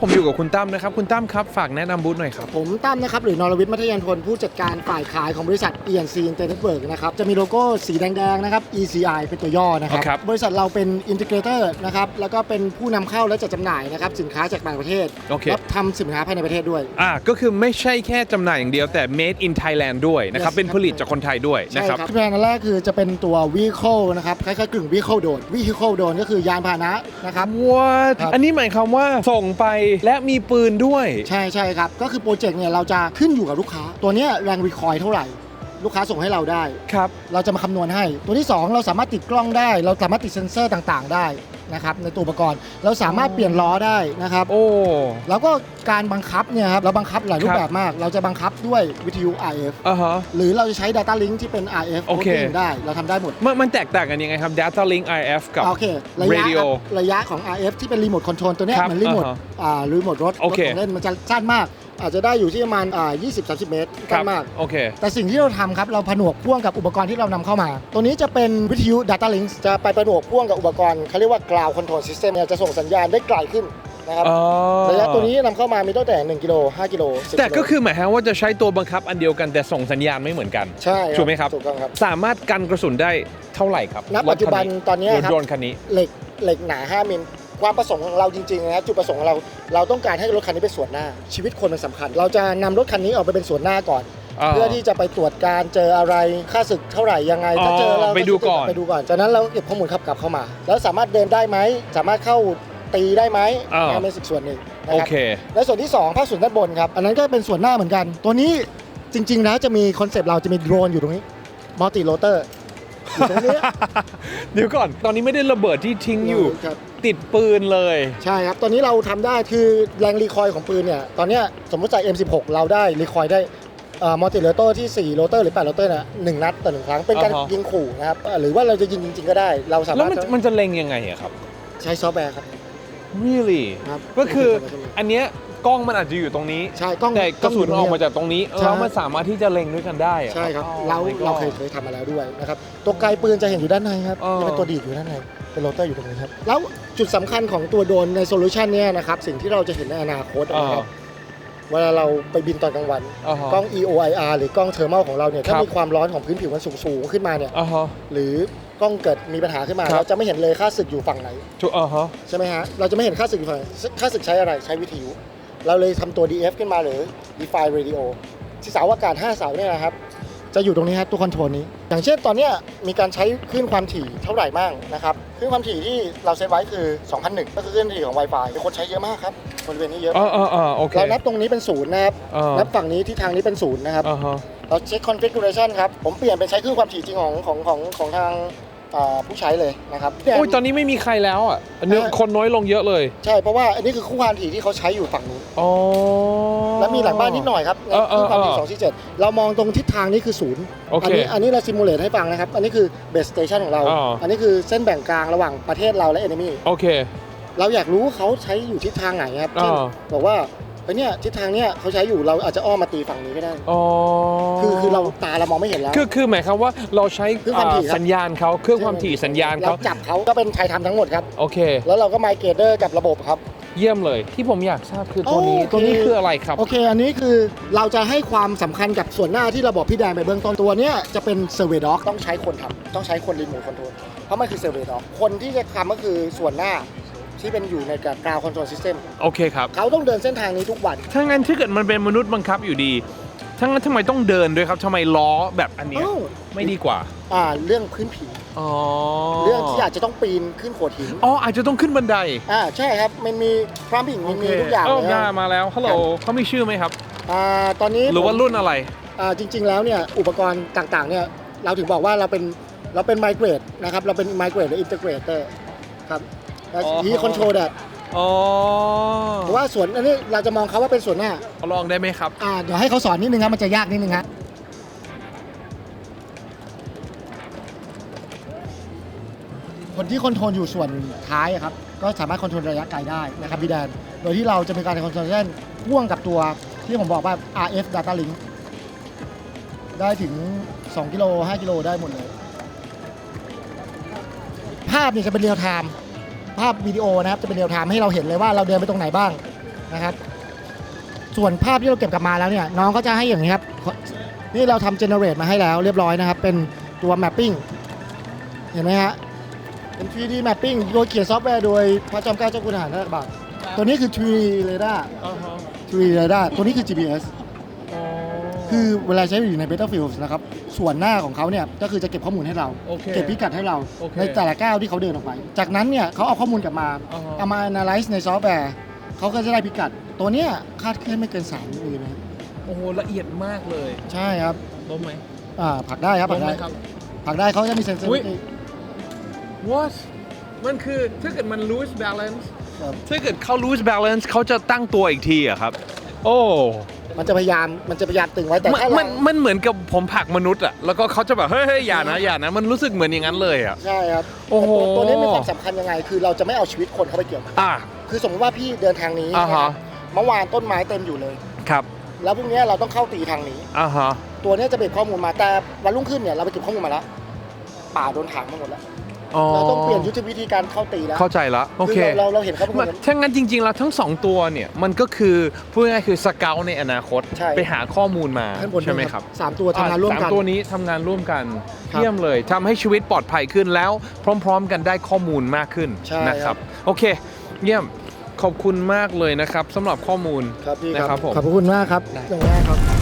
ผมอยู่กับคุณตั้มนะครับ คุณตั้มครับ ฝากแนะนำบูธหน่อยครับ ผมตั้มนะครับ หรือนรวิทย์มัธยันทนผู้จัดการฝ่ายขายของบริษัท ENC Internet นะครับ จะมีโลโก้สีแดงๆ นะครับ ECI เป็นตัวย่อนะครับครับ บริษัทเราเป็นอินทิเกรเตอร์นะครับ แล้วก็เป็นผู้นำเข้าและจัดจำหน่ายนะครับ สินค้าจากต่างประเทศโอเค และทำสินค้าภายในประเทศด้วย อ่าก็คือไม่ใช่แค่จำหน่ายอย่างเดียวแต่ made in Thailand ด้วยนะครับ Yes เป็นผลิตจากคนไทยด้วยใช่นะครับแบรนด์อันแรกคือจะเป็นตัว Vehicle นะครับ คล้ายๆกึ่ง Vehicle Drone Vehicle Drone ก็คือยานพาหนะนะครับ What ครับ อันนี้หมายความว่าส่งไปและมีปืนด้วย ใช่ใช่ครับ ก็คือโปรเจกต์เนี่ยเราจะขึ้นอยู่กับลูกค้า ตัวเนี้ยแรงรีคอยเท่าไหร่ ลูกค้าส่งให้เราได้ ครับ เราจะมาคำนวณให้ ตัวที่ 2 เราสามารถติดกล้องได้ เราสามารถติดเซ็นเซอร์ต่างๆ ได้ นะครับในตัวอุปกรณ์ เราสามารถเปลี่ยนล้อได้นะครับ โอ้ แล้วก็การบังคับเนี่ยครับเราบังคับหลายรูคปรับแบบมาก เราจะบังคับด้วยวิทยุ RF อ่าฮะ หรือเราจะใช้ Data Link ที่เป็น RF โอเค coding ได้เราทำได้หมด มันมันแตกต่างกันยังไงครับ Data Link IF กับ โอเคระยะ Radio ครับระยะของ RF ที่เป็นรีโมทคอนโทรลตัวเนี้ยครับเหมือนรีโมทอ่าฮะอ่ารีโมทรถโอเครถของเล่นมันจะสั้นมาก อาจจะได้อยู่ที่ประมาณอ่า20-30 เมตรครัสั้นมาก โอเค แต่สิ่งที่เราทำครับ เราผนวกพ่วงกับอุปกรณ์ที่เรานำเข้ามา ตัวนี้จะเป็นวิทยุ Data Link จะไปผนวกพ่วงกับอุปกรณ์เขาเรียกว่า Cloud Control System เนี่ยจะส่งสัญญาณได้ไกลขึ้นนะครับอ๋อ ระยะตัวนี้นำเข้ามามีตั้งแต่ 1 กิโล 5 กิโล10แต่ก็โลคือหมายความว่าจะใช้ตัวบังคับอันเดียวกันแต่ส่งสัญญาณไม่เหมือนกัน ใช่ถูกไหมครับ ถูกต้องครับ สามารถกันกระสุนได้เท่าไหร่ครับณปัจจุบันตอนเนี้ยรถครับ โดรนคันนี้ เหล็กเหล็กหนา 5 มิล ความประสงค์ของเราจริงๆนะครับจุดประสงค์ของเราเราต้องการให้รถคันนี้เป็นส่วนหน้า ชีวิตคนมันสำคัญ เราจะนำรถคันนี้ออกไปเป็นส่วนหน้าก่อน อ่า เพื่อที่จะไปตรวจการเจออะไรค่าศึกเท่าไหร่ยังไงถ้าเจอเราไปดูก่อน ไปดูก่อนจากนั้นเราเก็บข้อมูลขับกลับเข้ามา แล้วสามารถเดินได้ไหมสามารถเข้าตีได้ไหมอ่า นั่นเป็นส่วนหนึ่งนะโอครับ เค และส่วนที่2ภาคส่วนด้านบนครับอันนั้นก็เป็นส่วนหน้าเหมือนกัน ตัวนี้จริงๆแล้วจะมีคอนเซปต์เราจะมีโดรนอยู่ตรงนี้มัลติโรเตอร์ อยู่ตรงนี้เดี๋ยวก่อน ตอนนี้ไม่ได้ระเบิดที่ทิ้งอยู่ ครับ ติดปืนเลย ใช่ครับ ตอนนี้เราทำได้คือแรงรีคอยล์ของปืนเนี่ย ตอนเนี้ยสมมติใส่ M16 เราได้รีคอยล์ได้มัลติโรเตอร์ที่ 4 โรเตอร์หรือ 8 โรเตอร์นะหนึ่งนัดต่อหนึ่งครั้ง เป็นการอ่าฮะ ยิงขู่นะครับเอ่อหรือว่าเราจะยิงจริงๆก็ได้ เราสาแล้วมารถมันมันจะเล็งยังไงอะครับ ใช้ซอฟต์แวร์ครับ really ครับก็คืออันเนี้ย กล้องมันอาจจะอยู่ตรงนี้ใช่กล้องแต่กระสุนล้อองอกยู่มาจากตรงนี้ใช่ แล้วมันสามารถที่จะเล็งด้วยกันได้อะใช่ครับ Oh เรา my god เราเคยเคยทำมาแล้วด้วยนะครับ ตัวไกลปืนจะเห็นอยู่ด้านในครับเออ จะเป็นตัวดีดอยู่ด้านใน เป็นโรเตอร์อยู่ตรงนี้ครับ แล้วจุดสำคัญของตัวโดรนในโซลูชันเนี้ยนะครับ สิ่งที่เราจะเห็นในอนาคตอ่า นะครับเวลาเราไปบินตอนกลางวัน อ่าฮะ กล้อง EOIR หรือกล้องเทอร์มัลของเราเนี่ย ถ้าครับ มีความร้อนของพื้นผิวมันสูงๆขึ้นมาเนี่ย อ่าฮะ หรือกล้องเกิดมีปัญหาขึ้นมา ครับ เราจะไม่เห็นเลยค่าศึกอยู่ฝั่งไหนถูกอ่าฮะใช่ไหมฮะ เราจะไม่เห็นค่าศึกอยู่ฝั่งไหนค่าศึกใช้อะไร ใช้วิทยุ เราเลยทำตัว DF ขึ้นมาหรือ Define Radio ที่เสาอากาศ 5 เสาเนี่ยนะครับ จะอยู่ตรงนี้ฮะตัวคอนโทรลนี้ อย่างเช่นตอนเนี้ยมีการใช้คลื่นความถี่เท่าไหร่บ้างนะครับคลื่นความถี่ที่เราเซตไว้คือ 2001 ก็คือคลื่นถี่ของ Wi-Fi มีคนใช้เยอะมากครับบริเวณนี้เยอะอ่าอ่าอ่าโอเค เรานับตรงนี้เป็นศูนย์นะครับอ่านับฝั่งนี้ที่ทางนี้เป็นศูนย์นะครับ อ่าฮะ เราเช็ค configuration ครับ ผมเปลี่ยนเป็นใช้คลื่นความถี่จริงของของของของทางอ่า ผู้ใช้เลยนะครับโอ้ยตอนนี้ไม่มีใครแล้วอะอันนี้เออคนน้อยลงเยอะเลย ใช่เพราะว่าอันนี้คือคลื่นความถี่ที่เขาใช้อยู่ฝั่งนู้นอ๋อแล้วมีหลังบ้านนิดหน่อยครับเออเอคลื่อนความถี่เออสองที่เจ็ดเรามองตรงทิศทางนี้คือศูนย์โอเคอันี้อันนี้เราซิมูเลตให้ฟังนะครับ อันนี้คือเบสสเตชันของเราอ่าอันนี้คือเส้นแบ่งกลางระหว่างประเทศเราและเอนมีโอเค เราอยากรู้เขาใช้อยู่ทิศทางไหนครับเช่นอ่าบอกว่า เฮ้ยเนี่ยทิศทางเนี้ยเขาใช้อยู่เราอาจจะอ้อมมาตีฝั่งนี้ก็ได้ อ๋อคือคือเราตาเรามองไม่เห็นแล้ว คือคือหมายความว่าเราใช้เครื่องความถี่ครับอ่าสัญญาณเขาเครื่องความถี่สัญญาณเราเขาจับเขาก็เป็นไทยทำทั้งหมดครับ โอเค แล้วเราก็ไมเกรเดอร์กับระบบครับ เยี่ยมเลย ที่ผมอยากทราบคือตัวนี้ โอเค ตัวนี้คืออะไรครับ โอเค อันนี้คือเราจะให้ความสำคัญกับส่วนหน้าที่เราบอกพี่แดงไปเบื้องต้นตัวเนี้ยจะเป็นเซอร์เวด็อกต้องใช้คนทำต้องใช้คนรีโมทคอนโทรลเพราะมันคือเซอร์เวด็อกคนที่จะทำก็คือส่วนหน้า ที่เป็นอยู่ในกับกราวคอนโทรลซิสเต็มโอเคครับ เขาต้องเดินเส้นทางนี้ทุกวัน ถ้างั้นถ้าเกิดมันเป็นมนุษย์บังคับอยู่ดีถ้างั้นทำไมต้องเดินด้วยครับทำไมล้อแบบอันเนี้ยอ้าว ไม่ดีกว่า อ่าเรื่องพื้นผิวอ๋อเรื่องที่อาจจะต้องปีนขึ้นโขดหินอ๋ออาจจะต้องขึ้นบันไดอ่าใช่ครับมันมีพรัมบิ่งมันมีทุกอย่างโอเลยเคครับมาแล้วฮัลโหลครับเขามีชื่อไหมครับ อ่าตอนนี้หรือว่าผมรุ่นอะไร อ่าจริง ๆ แล้วเนี่ยอุปกรณ์ต่างๆเนี่ยเราถึงบอกว่าเราเป็นเราเป็นไมเกรดนะครับเราเป็นไมเกรดหรืออินเตอร์เกรเตอร์ครับแล้วอ๋อ ที่คอนโทรลแบบอ๋อเพราะว่าส่วนอันนี้เราจะมองเขาว่าเป็นส่วนหน้าลองได้ไหมครับ อ่าเดี๋ยวให้เขาสอนนิดนึงครับมันจะยากนิดนึงฮะคนที่คอนโทรลอยู่ส่วนท้ายอะครับ ก็สามารถคอนโทรลระยะไกลได้นะครับพี่แดน โดยที่เราจะมีการคอนโทรลเล่นพ่วงกับตัวที่ผมบอกว่า RF Data Link ได้ถึง 2 กิโล 5 กิโลได้หมดเลย ภาพนี่จะเป็นเรียลไทม์ ภาพวิดีโอนะครับจะเป็นเรียลไทม์ให้เราเห็นเลยว่าเราเดินไปตรงไหนบ้างนะครับ ส่วนภาพที่เราเก็บกลับมาแล้วเนี่ยน้องก็จะให้อย่างนี้ครับ นี่เราทำเจเนเรตมาให้แล้วเรียบร้อยนะครับ เป็นตัว mapping เห็นไหมฮะเป็น 3D mapping โดยเขียนซอฟต์แวร์โดยพระจอมเกล้าเจ้าคุณทหารราชบัณฑิตตัวนี้คือ 3D radar อ่าฮะ 3D radar ตัวนี้คือ GPS คือเวลาใช้อยู่ใน Battlefield นะครับ ส่วนหน้าของเขาเนี่ยก็คือจะเก็บข้อมูลให้เรา โอเคเก็บพิกัดให้เรา โอเคในแต่ละก้าวที่เขาเดินออกไป จากนั้นเนี่ยเขาเอาข้อมูลกลับมา อ่าฮะ เอามา analyze ในซอฟต์แวร์เขาก็จะได้พิกัด ตัวเนี้ยคาดเคลื่อนไม่เกิน3มิลลิเมตรโอ้โหละเอียดมากเลยใช่ครับล้มไหมอ่าผลักได้ครับผล้ลัมกไหมได้ครับ ผลักได้เขาจะมีเซนเซอร์ อุ๊ย what มันคือถ้าเกิดมัน lose balance ครับ ถ้าเกิดเขา lose balance เขาจะตั้งตัวอีกทีอะครับ โอ้ มันจะพยายามมันจะพยายามตึงไว้แต่มันถ้ามัเรานมันเหมือนกับผมผลักมนุษย์อะแล้วก็เขาจะแบบเฮ้ยเฮ้ยอย่านะอย่านะมันรู้สึกเหมือนอย่างนั้นเลยอะใช่ครับโอ้โห แต่ตัวตัวนี้มีความสำคัญยังไง คือเราจะไม่เอาชีวิตคนเข้าไปเกี่ยวอะ คือสมมติว่าพี่เดินทางนี้อ่าฮะนะครับเมื่อวานต้นไม้เต็มอยู่เลย ครับแล้วพรุ่งนี้เราต้องเข้าตีทางนี้ อ่าฮะตัวเนี้ยจะเก็บข้อมูลมาแต่วันรุ่งขึ้นเนี่ยเราไปเก็บข้อมูลมาแล้วป่าโดนถางมาหมดแล้ว อ๋อ เราต้องเปลี่ยนยุทธวิธีการเข้าตีแล้วเข้าใจละโอเคเราเราเราเห็นเขาเป็นคมันน ถ้างั้นจริงๆ แล้วทั้งสองตัวเนี่ยมันก็คือพูดง่ายๆคือสเกลในอนาคตใช่ ไปหาข้อมูลมาข้างบนใช่ไหมครับสามตัวทำงานร่วมอะกัน สามตัวนี้ทำงานร่วมกันครับ เยี่ยมเลยทำให้ชีวิตปลอดภัยขึ้นแล้วพร้อม ๆ กันได้ข้อมูลมากขึ้นใช่นะคครัรับบโอเค เยี่ยมขอบคุณมากเลยนะครับสำหรับข้อมูลครับพี่นะครับผม ขอบพระคุณมากครับได้อย่างแรกครับ